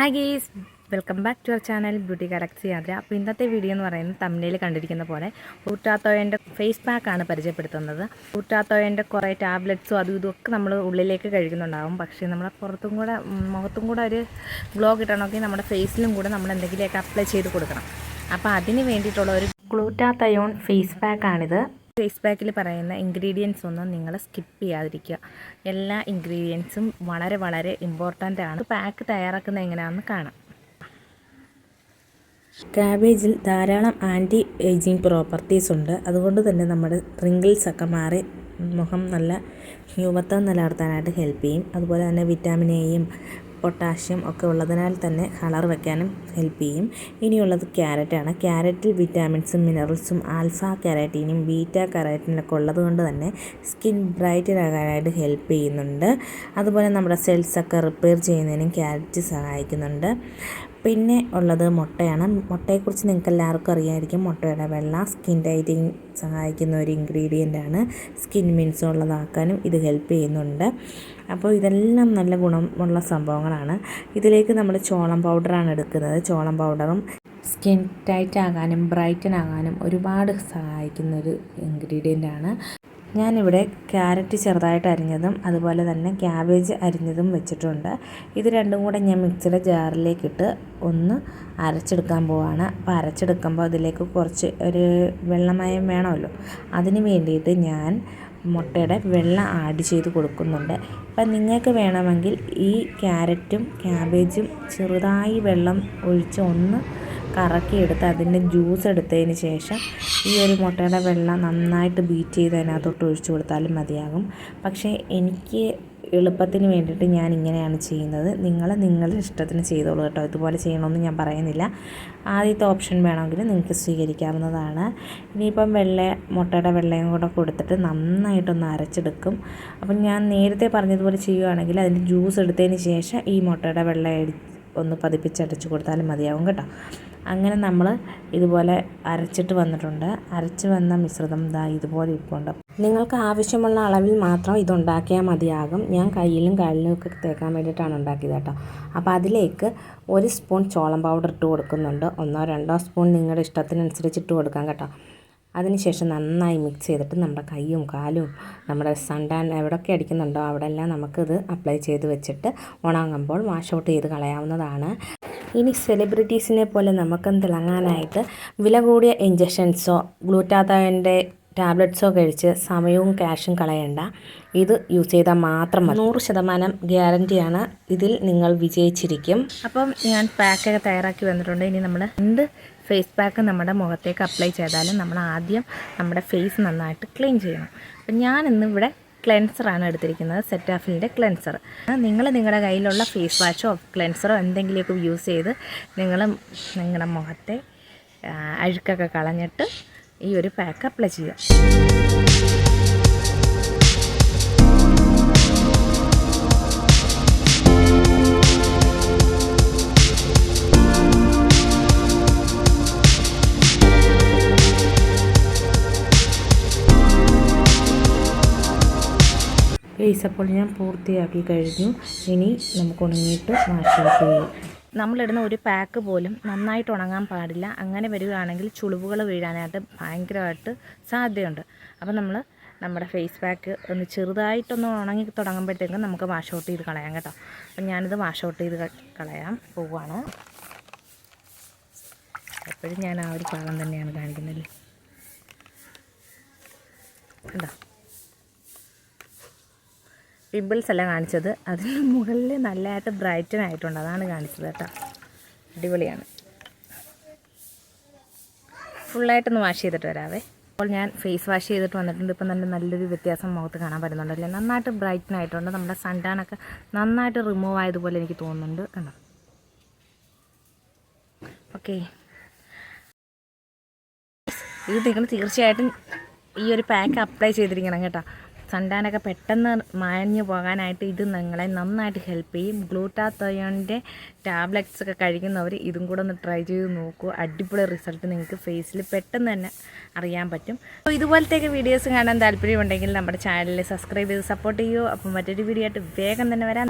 Hi guys welcome back to our channel beauty galaxy യാത്ര അപ്പോൾ ഇന്നത്തെ വീഡിയോ എന്ന് പറയുന്നത് തമിഴിൽ കണ്ടിരിക്കുന്ന പോലെ ഊട്ടാത്തോയന്റെ ഫേസ് പാക്കാണ് പരിചയപ്പെടുത്തുന്നത്. ഊട്ടാത്തോയന്റെ കുറേ ടാബ്ലറ്റ്സും അതും ഇതും ഒക്കെ നമ്മൾ ഉള്ളിലേക്ക് കഴിക്കുന്നുണ്ടാകും പക്ഷേ നമ്മുടെ പുറത്തും കൂടെ മുഖത്തും കൂടെ ഒരു ഗ്ലോ കിട്ടണമെങ്കിൽ നമ്മുടെ ഫേസിലും കൂടെ നമ്മൾ എന്തെങ്കിലുമൊക്കെ അപ്ലൈ ചെയ്ത് കൊടുക്കണം. അപ്പോൾ അതിന് വേണ്ടിയിട്ടുള്ള ഒരു ഗ്ലൂട്ടാത്തയോൺ ഫേസ് പാക്കാണിത് ഫേസ് പാക്കിൽ പറയുന്ന ഇൻഗ്രീഡിയൻസ് ഒന്നും നിങ്ങൾ സ്കിപ്പ് ചെയ്യാതിരിക്കുക. എല്ലാ ഇൻഗ്രീഡിയൻസും വളരെ വളരെ ഇമ്പോർട്ടന്റ് ആണ്. പാക്ക് തയ്യാറാക്കുന്നത് എങ്ങനെയാണെന്ന് കാണാം. കാബേജിൽ ധാരാളം ആന്റി ഏജിങ് പ്രോപ്പർട്ടീസ് ഉണ്ട്. അതുകൊണ്ട് തന്നെ നമ്മുടെ റിങ്കിൾസ് ഒക്കെ മാറി മുഖം നല്ല യുവത്വം നിലനിർത്താനായിട്ട് ഹെൽപ്പ് ചെയ്യും. അതുപോലെ തന്നെ വിറ്റാമിൻ എയും പൊട്ടാഷ്യം ഒക്കെ ഉള്ളതിനാൽ തന്നെ കളർ വയ്ക്കാനും ഹെൽപ്പ് ചെയ്യും. ഇനിയുള്ളത് ക്യാരറ്റാണ് ക്യാരറ്റിൽ വിറ്റാമിൻസും മിനറൽസും ആൽഫ കെരാറ്റീനും ബീറ്റ കെരാറ്റിനൊക്കെ ഉള്ളത് കൊണ്ട് തന്നെ സ്കിൻ ബ്രൈറ്റൻ ആകാനായിട്ട് ഹെൽപ്പ് ചെയ്യുന്നുണ്ട്. അതുപോലെ നമ്മുടെ സെൽസൊക്കെ റിപ്പയർ ചെയ്യുന്നതിനും ക്യാരറ്റ് സഹായിക്കുന്നുണ്ട്. പിന്നെ ഉള്ളത് മുട്ടയാണ്. മുട്ടയെക്കുറിച്ച് നിങ്ങൾക്ക് എല്ലാവർക്കും അറിയായിരിക്കും മുട്ടയുടെ വെള്ള സ്കിൻ ടൈറ്റിങ് സഹായിക്കുന്ന ഒരു ഇൻഗ്രീഡിയന്റ് ആണ്. സ്കിൻ മിൻസ് ഉള്ളതാക്കാനും ഇത് ഹെൽപ്പ് ചെയ്യുന്നുണ്ട്. അപ്പോൾ ഇതെല്ലാം നല്ല ഗുണമുള്ള സംഭവങ്ങളാണ്. ഇതിലേക്ക് നമ്മൾ ചോളം പൗഡറാണ് എടുക്കുന്നത്. ചോളം പൗഡറും സ്കിൻ ടൈറ്റ് ആകാനും ബ്രൈറ്റൻ ആകാനും ഒരുപാട് സഹായിക്കുന്ന ഒരു ഇൻഗ്രീഡിയന്റ് ആണ്. ഞാനിവിടെ ക്യാരറ്റ് ചെറുതായിട്ട് അരിഞ്ഞതും അതുപോലെ തന്നെ ക്യാബേജ് അരിഞ്ഞതും വെച്ചിട്ടുണ്ട്. ഇത് രണ്ടും കൂടെ ഞാൻ മിക്സിയുടെ ജാറിലേക്കിട്ട് ഒന്ന് അരച്ചെടുക്കാൻ പോവാണ്. അപ്പോൾ അരച്ചെടുക്കുമ്പോൾ അതിലേക്ക് കുറച്ച് ഒരു വെള്ളമയം വേണമല്ലോ. അതിന് വേണ്ടിയിട്ട് ഞാൻ മുട്ടയുടെ വെള്ളം ആഡ് ചെയ്ത് കൊടുക്കുന്നുണ്ട്. അപ്പം നിങ്ങൾക്ക് വേണമെങ്കിൽ ഈ ക്യാരറ്റും ക്യാബേജും ചെറുതായി വെള്ളം ഒഴിച്ച് ഒന്ന് കറക്കിയെടുത്ത് അതിന്റെ ജ്യൂസ് എടുത്തതിന് ശേഷം ഈ ഒരു മുട്ടയുടെ വെള്ളം നന്നായിട്ട് ബീറ്റ് ചെയ്ത് അതിനകത്തോട്ട് ഒഴിച്ചു കൊടുത്താലും മതിയാകും. പക്ഷേ എനിക്ക് എളുപ്പത്തിന് വേണ്ടിയിട്ട് ഞാൻ ഇങ്ങനെയാണ് ചെയ്യുന്നത്. നിങ്ങൾ നിങ്ങളുടെ ഇഷ്ടത്തിന് ചെയ്തോളൂ കേട്ടോ. ഇതുപോലെ ചെയ്യണമെന്ന് ഞാൻ പറയുന്നില്ല. ആദ്യത്തെ ഓപ്ഷൻ വേണമെങ്കിൽ നിങ്ങൾക്ക് സ്വീകരിക്കാവുന്നതാണ്. ഇനിയിപ്പം വെള്ള മുട്ടയുടെ വെള്ളയും കൂടെ കൊടുത്തിട്ട് നന്നായിട്ടൊന്ന് അരച്ചെടുക്കും. അപ്പം ഞാൻ നേരത്തെ പറഞ്ഞതുപോലെ ചെയ്യുകയാണെങ്കിൽ അതിന്റെ ജ്യൂസ് എടുത്തതിന് ശേഷം ഈ മുട്ടയുടെ വെള്ളം ഒന്ന് പതിപ്പിച്ചടച്ചു കൊടുത്താലും മതിയാവും കേട്ടോ. അങ്ങനെ നമ്മൾ ഇതുപോലെ അരച്ചിട്ട് വന്നിട്ടുണ്ട്. അരച്ച് വന്ന മിശ്രിതം ഇതാ ഇതുപോലെ ഇരിപ്പുണ്ട്. നിങ്ങൾക്ക് ആവശ്യമുള്ള അളവിൽ മാത്രം ഇതുണ്ടാക്കിയാൽ മതിയാകും. ഞാൻ കയ്യിലും കാലിലും ഒക്കെ തേക്കാൻ വേണ്ടിയിട്ടാണ് ഉണ്ടാക്കിയത് കേട്ടോ. അപ്പോൾ അതിലേക്ക് ഒരു സ്പൂൺ ചോളം പൗഡർ ഇട്ട് കൊടുക്കുന്നുണ്ട്. ഒന്നോ രണ്ടോ സ്പൂൺ നിങ്ങളുടെ ഇഷ്ടത്തിനനുസരിച്ച് ഇട്ട് കൊടുക്കാം കേട്ടോ. അതിനുശേഷം നന്നായി മിക്സ് ചെയ്തിട്ട് നമ്മുടെ കൈയും കാലും നമ്മുടെ സൺടാൻ എവിടെയൊക്കെ അടിക്കുന്നുണ്ടോ അവിടെ എല്ലാം നമുക്കിത് അപ്ലൈ ചെയ്ത് വെച്ചിട്ട് ഉണങ്ങുമ്പോൾ വാഷ് ഔട്ട് ചെയ്ത് കളയാവുന്നതാണ്. ഇനി സെലിബ്രിറ്റീസിനെ പോലെ നമുക്കും തിളങ്ങാനായിട്ട് വില കൂടിയ ഇഞ്ചക്ഷൻസോ ഗ്ലൂറ്റാതന്റെ ടാബ്ലറ്റ്സോ കഴിച്ച് സമയവും ക്യാഷും കളയണ്ട. ഇത് യൂസ് ചെയ്താൽ മാത്രം മതി. നൂറ് ശതമാനം ഗ്യാരന്റിയാണ് ഇതിൽ നിങ്ങൾ വിജയിച്ചിരിക്കും. അപ്പം ഞാൻ പാക്കൊക്കെ തയ്യാറാക്കി വന്നിട്ടുണ്ട്. ഇനി നമ്മൾ എന്ത് ഫേസ് പാക്ക് നമ്മുടെ മുഖത്തേക്ക് അപ്ലൈ ചെയ്താലും നമ്മൾ ആദ്യം നമ്മുടെ ഫേസ് നന്നായിട്ട് ക്ലീൻ ചെയ്യണം. അപ്പം ഇന്ന് ഇവിടെ ക്ലെൻസറാണ് എടുത്തിരിക്കുന്നത് സെറ്റാഫിലിന്റെ ക്ലെൻസർ നിങ്ങൾ നിങ്ങളുടെ കയ്യിലുള്ള ഫേസ് വാഷോ ക്ലെൻസറോ എന്തെങ്കിലുമൊക്കെ യൂസ് ചെയ്ത് നിങ്ങൾ നിങ്ങളുടെ മുഖത്തെ അഴുക്കൊക്കെ കളഞ്ഞിട്ട് ഈ ഒരു പാക്ക് അപ്ലൈ ചെയ്യുക. ഫേസ് അപ്പോൾ ഞാൻ പൂർത്തിയാക്കി കഴിഞ്ഞു. ഇനി നമുക്ക് ഉണങ്ങിയിട്ട് വാഷ് ഔട്ട് ചെയ്യാം. നമ്മളിടുന്ന ഒരു പാക്ക് പോലും നന്നായിട്ട് ഉണങ്ങാൻ പാടില്ല. അങ്ങനെ വരികയാണെങ്കിൽ ചുളിവുകൾ വീഴാനായിട്ട് ഭയങ്കരമായിട്ട് സാധ്യതയുണ്ട്. അപ്പം നമ്മൾ നമ്മുടെ ഫേസ് പാക്ക് ഒന്ന് ചെറുതായിട്ടൊന്ന് ഉണങ്ങി തുടങ്ങുമ്പോഴത്തേക്കും നമുക്ക് വാഷ് ഔട്ട് ചെയ്ത് കളയാം കേട്ടോ. അപ്പം ഞാനിത് വാഷ് ഔട്ട് ചെയ്ത് കളയാം പോവുകയാണ്. എപ്പോഴും ഞാൻ ആ ഒരു ഭാഗം തന്നെയാണ് കാണിക്കുന്നത്. കണ്ടോ? പിമ്പിൾസ് അല്ല കാണിച്ചത്. അതിന് മുകളിൽ നല്ലതായിട്ട് ബ്രൈറ്റൻ ആയിട്ടുണ്ട്. അതാണ് കാണിച്ചത് കേട്ടോ. അടിപൊളിയാണ്. ഫുള്ളായിട്ടൊന്ന് വാഷ് ചെയ്തിട്ട് വരാവേ. അപ്പോൾ ഞാൻ ഫേസ് വാഷ് ചെയ്തിട്ട് വന്നിട്ടുണ്ട്. ഇപ്പം നല്ല നല്ലൊരു വ്യത്യാസം മുഖത്ത് കാണാൻ പറ്റുന്നുണ്ടല്ലേ നന്നായിട്ട് ബ്രൈറ്റൻ ആയിട്ടുണ്ട്. നമ്മുടെ സൺടാനൊക്കെ നന്നായിട്ട് റിമൂവ് ആയതുപോലെ എനിക്ക് തോന്നുന്നുണ്ട് കണ്ടോ? ഓക്കെ. ഇത് നിങ്ങൾ തീർച്ചയായിട്ടും ഈ ഒരു പാക്ക് അപ്ലൈ ചെയ്തിരിക്കണം കേട്ടോ. സൺടാനൊക്കെ പെട്ടെന്ന് മാഞ്ഞു പോകാനായിട്ട് ഇത് നിങ്ങളെ നന്നായിട്ട് ഹെൽപ്പ് ചെയ്യും. ഗ്ലൂട്ടാത്തോയോണിന്റെ ടാബ്ലറ്റ്സ് ഒക്കെ കഴിക്കുന്നവർ ഇതും കൂടെ ഒന്ന് ട്രൈ ചെയ്ത് നോക്കൂ. അടിപൊളി റിസൾട്ട് നിങ്ങൾക്ക് ഫേസിൽ പെട്ടെന്ന് തന്നെ അറിയാൻ പറ്റും. അപ്പോൾ ഇതുപോലത്തെയൊക്കെ വീഡിയോസ് കാണാൻ താല്പര്യമുണ്ടെങ്കിൽ നമ്മുടെ ചാനലിൽ സബ്സ്ക്രൈബ് ചെയ്ത് സപ്പോർട്ട് ചെയ്യൂ. അപ്പം മറ്റൊരു വീഡിയോ ആയിട്ട് വേഗം തന്നെ വരാം.